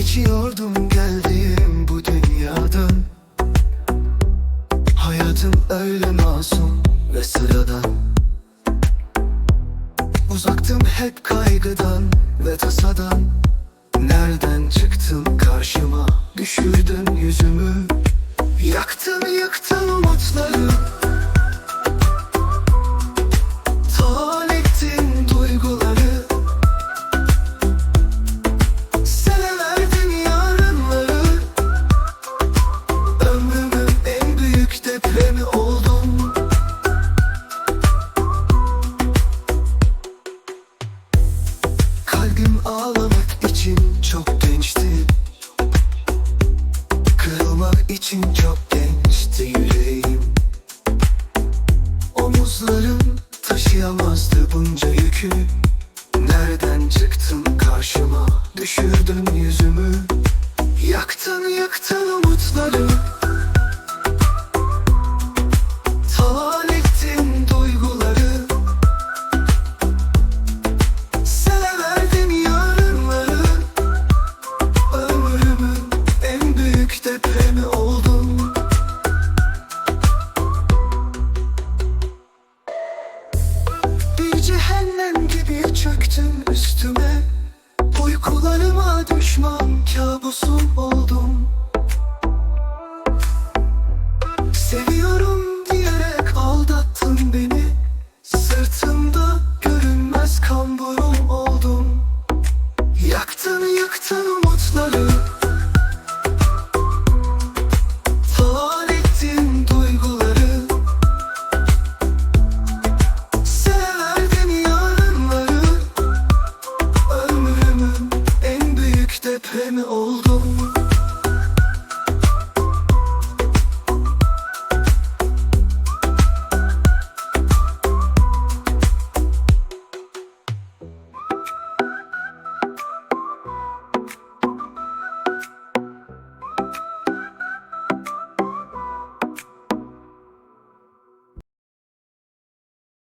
Geçiyordum geldiğim bu dünyadan. Hayatım öyle masum ve sıradan. Uzaktım hep kaygıdan ve tasadan. Kalbim ağlamak için çok gençti. Kırılmak için çok gençti yüreğim. Omuzlarım taşıyamazdı bunca yükü. Nereden çıktın karşıma? Düşürdün yüzümü. Yaktın yıktın umutları köle mi oldum?